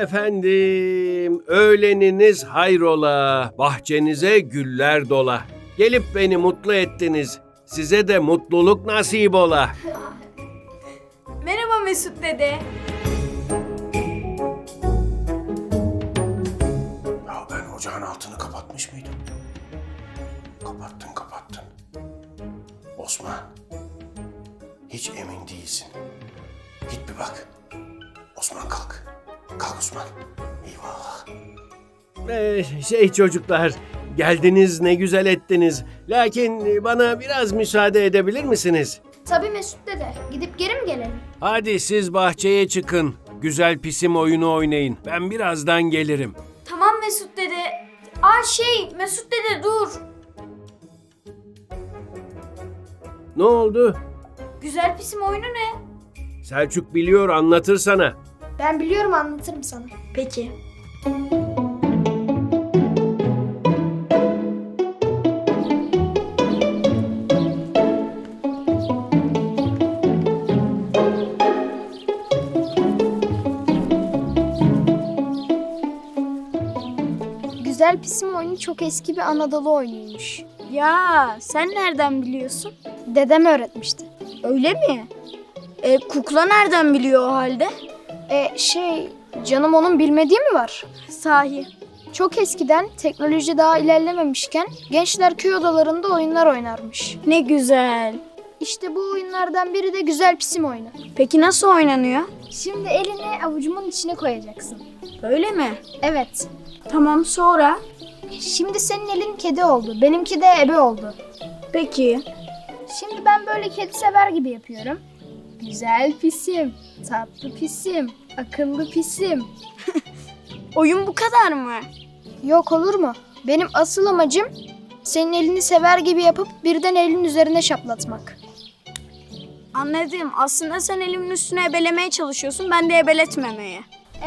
Efendim, öğleniniz hayrola, bahçenize güller dola. Gelip beni mutlu ettiniz. Size de mutluluk nasip ola. Merhaba Mesut dede. Ya ben ocağın altını kapatmış mıydım? Kapattın kapattın. Osman. Hiç emin değilsin. Git bir bak. Osman kalk. Osman. Eyvah. Ee, şey çocuklar, geldiniz ne güzel ettiniz. Lakin bana biraz müsaade edebilir misiniz? Tabii Mesut dede. Gidip geri mi gelelim? Hadi siz bahçeye çıkın. Güzel pisim oyunu oynayın. Ben birazdan gelirim. Tamam Mesut dede. Aa şey Mesut dede dur. Ne oldu? Güzel pisim oyunu ne? Selçuk biliyor anlatır sana. Ben biliyorum anlatırım sana. Peki. Güzel pisim oyunu çok eski bir Anadolu oyunuymuş. Ya sen nereden biliyorsun? Dedem öğretmişti. Öyle mi? E, kukla nereden biliyor o halde? E şey canım onun bilmediği mi var? Sahi. Çok eskiden teknoloji daha ilerlememişken gençler köy odalarında oyunlar oynarmış. Ne güzel. İşte bu oyunlardan biri de güzel pisim oyunu. Peki nasıl oynanıyor? Şimdi elini avucumun içine koyacaksın. Öyle mi? Evet. Tamam sonra. Şimdi senin elin kedi oldu. Benimki de ebe oldu. Peki. Şimdi ben böyle kedi sever gibi yapıyorum. Güzel pisim, tatlı pisim, akıllı pisim. Oyun bu kadar mı? Yok olur mu? Benim asıl amacım senin elini sever gibi yapıp birden elin üzerine şaplatmak. Anladım. Aslında sen elimin üstüne ebelemeye çalışıyorsun. Ben de ebeletmemeye.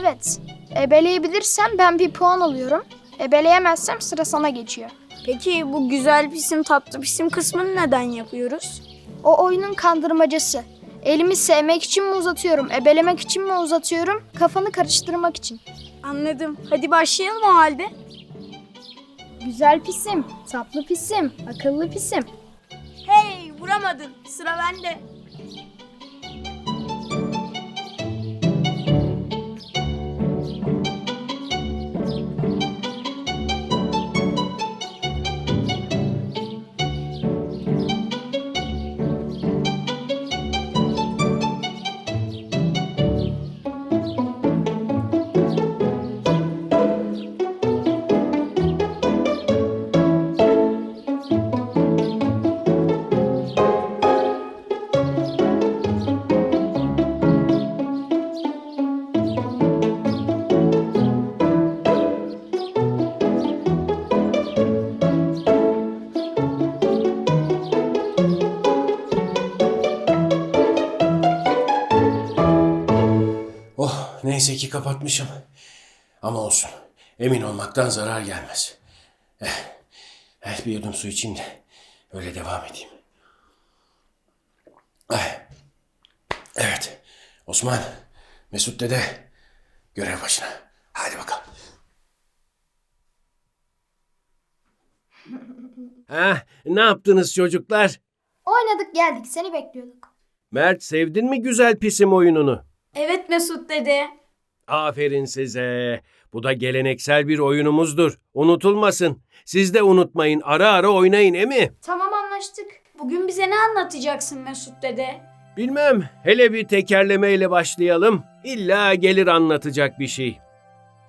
Evet, ebeleyebilirsem ben bir puan alıyorum. Ebeleyemezsem sıra sana geçiyor. Peki bu güzel pisim tatlı pisim kısmını neden yapıyoruz? O oyunun kandırmacası. Elimi sevmek için mi uzatıyorum, ebelemek için mi uzatıyorum, kafanı karıştırmak için. Anladım. Hadi başlayalım o halde. Güzel pisim, tatlı pisim, akıllı pisim. Hey vuramadın. Sıra bende. Kapatmışım. Ama olsun. Emin olmaktan zarar gelmez. Eh, eh, bir yudum su içeyim de öyle devam edeyim. Eh. Evet. Osman, Mesut dede görev başına. Hadi bakalım. Ha, ne yaptınız çocuklar? Oynadık geldik, seni bekliyorduk. Mert sevdin mi güzel pisim oyununu? Evet Mesut dede. Aferin size. Bu da geleneksel bir oyunumuzdur. Unutulmasın. Siz de unutmayın. Ara ara oynayın emi? Tamam anlaştık. Bugün bize ne anlatacaksın Mesut dede? Bilmem. Hele bir tekerlemeyle başlayalım. İlla gelir anlatacak bir şey.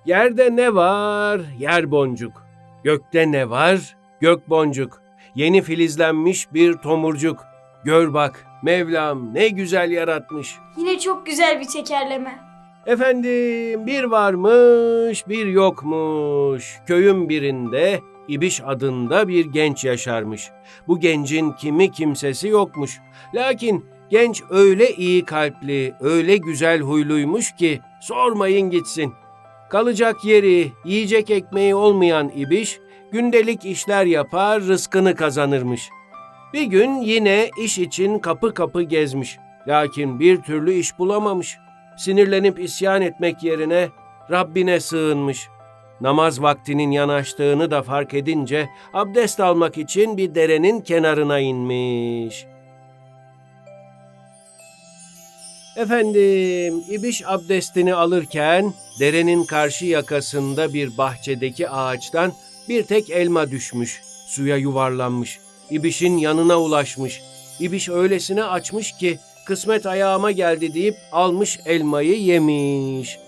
Yerde ne var? Yer boncuk. Gökte ne var? Gök boncuk. Yeni filizlenmiş bir tomurcuk. Gör bak Mevlam ne güzel yaratmış. Yine çok güzel bir tekerleme. Efendim bir varmış bir yokmuş. Köyün birinde İbiş adında bir genç yaşarmış. Bu gencin kimi kimsesi yokmuş. Lakin genç öyle iyi kalpli, öyle güzel huyluymuş ki sormayın gitsin. Kalacak yeri, yiyecek ekmeği olmayan İbiş gündelik işler yapar, rızkını kazanırmış. Bir gün yine iş için kapı kapı gezmiş. Lakin bir türlü iş bulamamış. Sinirlenip isyan etmek yerine Rabbine sığınmış. Namaz vaktinin yanaştığını da fark edince abdest almak için bir derenin kenarına inmiş. Efendim, İbiş abdestini alırken derenin karşı yakasında bir bahçedeki ağaçtan bir tek elma düşmüş, suya yuvarlanmış. İbiş'in yanına ulaşmış. İbiş öylesine açmış ki kısmet ayağıma geldi deyip almış elmayı yemiş.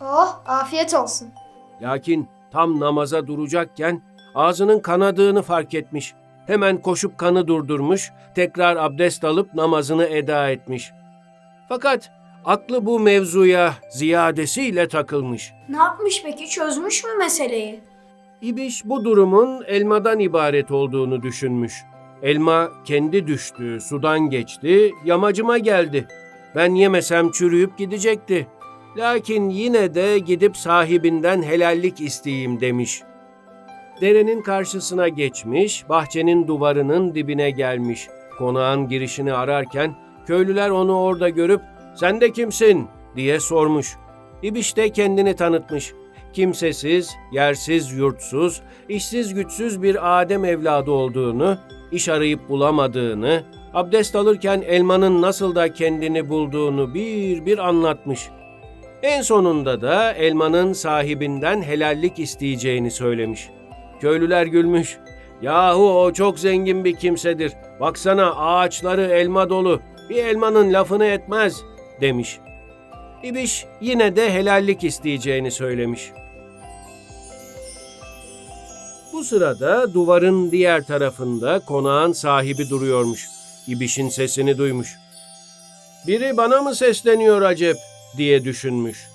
Oh afiyet olsun. Lakin tam namaza duracakken ağzının kanadığını fark etmiş. Hemen koşup kanı durdurmuş, tekrar abdest alıp namazını eda etmiş. Fakat aklı bu mevzuya ziyadesiyle takılmış. Ne yapmış peki? Çözmüş mü meseleyi? İbiş bu durumun elmadan ibaret olduğunu düşünmüş. Elma kendi düştü, sudan geçti, yamacıma geldi. Ben yemesem çürüyüp gidecekti. Lakin yine de gidip sahibinden helallik isteyeyim demiş. Derenin karşısına geçmiş, bahçenin duvarının dibine gelmiş. Konağın girişini ararken köylüler onu orada görüp "Sen de kimsin?" diye sormuş. İbiş de kendini tanıtmış. Kimsesiz, yersiz, yurtsuz, işsiz güçsüz bir Adem evladı olduğunu, iş arayıp bulamadığını, abdest alırken elmanın nasıl da kendini bulduğunu bir bir anlatmış. En sonunda da elmanın sahibinden helallik isteyeceğini söylemiş. Köylüler gülmüş. Yahu o çok zengin bir kimsedir. Baksana ağaçları elma dolu. Bir elmanın lafını etmez demiş. İbiş yine de helallik isteyeceğini söylemiş. Bu sırada duvarın diğer tarafında konağın sahibi duruyormuş. İbiş'in sesini duymuş. Biri bana mı sesleniyor acep diye düşünmüş.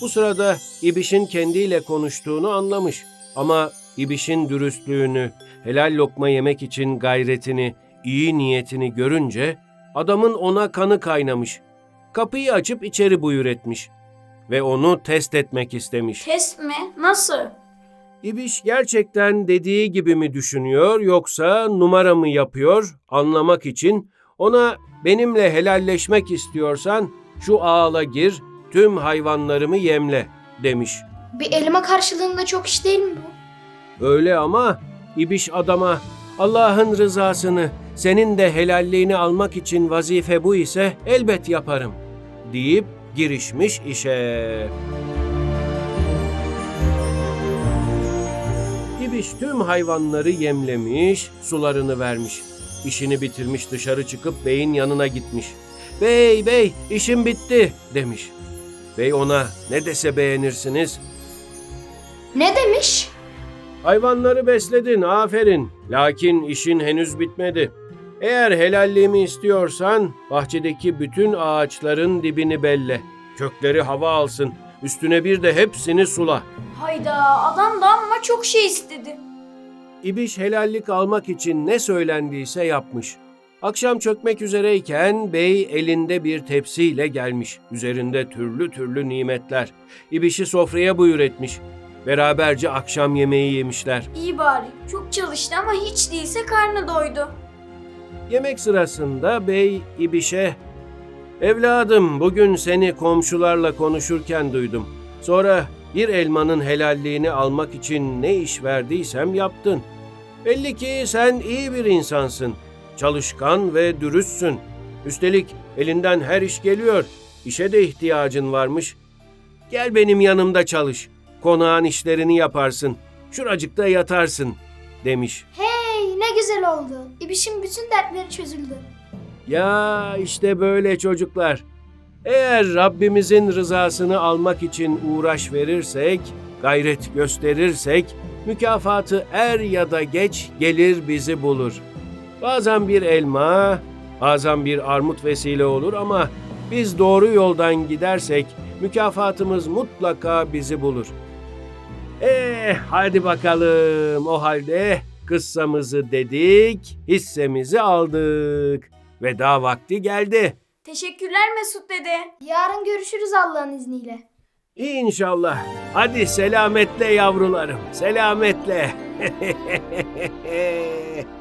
Bu sırada İbiş'in kendiyle konuştuğunu anlamış. Ama İbiş'in dürüstlüğünü, helal lokma yemek için gayretini, iyi niyetini görünce adamın ona kanı kaynamış. Kapıyı açıp içeri buyur etmiş ve onu test etmek istemiş. Test mi? Nasıl? İbiş gerçekten dediği gibi mi düşünüyor yoksa numara mı yapıyor anlamak için ona benimle helalleşmek istiyorsan şu ağla gir tüm hayvanlarımı yemle demiş. Bir elma karşılığında çok iş değil mi bu? Öyle ama İbiş adama Allah'ın rızasını senin de helalliğini almak için vazife bu ise elbet yaparım deyip girişmiş işe. İbiş tüm hayvanları yemlemiş, sularını vermiş. İşini bitirmiş dışarı çıkıp beyin yanına gitmiş. Bey bey işim bitti demiş. Bey ona ne dese beğenirsiniz. Ne demiş? Hayvanları besledin, aferin. Lakin işin henüz bitmedi. Eğer helalliğimi istiyorsan bahçedeki bütün ağaçların dibini belle. Kökleri hava alsın. Üstüne bir de hepsini sula. Hayda adam da amma çok şey istedi. İbiş helallik almak için ne söylendiyse yapmış. Akşam çökmek üzereyken bey elinde bir tepsiyle gelmiş. Üzerinde türlü türlü nimetler. İbiş'i sofraya buyur etmiş. Beraberce akşam yemeği yemişler. İyi bari. Çok çalıştı ama hiç değilse karnı doydu. Yemek sırasında bey İbiş'e ''Evladım bugün seni komşularla konuşurken duydum. Sonra bir elmanın helalliğini almak için ne iş verdiysem yaptın. Belli ki sen iyi bir insansın. Çalışkan ve dürüstsün. Üstelik elinden her iş geliyor. İşe de ihtiyacın varmış. Gel benim yanımda çalış. Konağın işlerini yaparsın. Şuracıkta yatarsın.'' demiş. Hey ne güzel oldu. İbiş'in bütün dertleri çözüldü. Ya işte böyle çocuklar. Eğer Rabbimizin rızasını almak için uğraş verirsek, gayret gösterirsek, mükafatı er ya da geç gelir bizi bulur. Bazen bir elma, bazen bir armut vesile olur ama biz doğru yoldan gidersek mükafatımız mutlaka bizi bulur. Eh hadi bakalım o halde kıssamızı dedik, hissemizi aldık. Veda vakti geldi. Teşekkürler Mesut dede. Yarın görüşürüz Allah'ın izniyle. İnşallah. Hadi selametle yavrularım, selametle.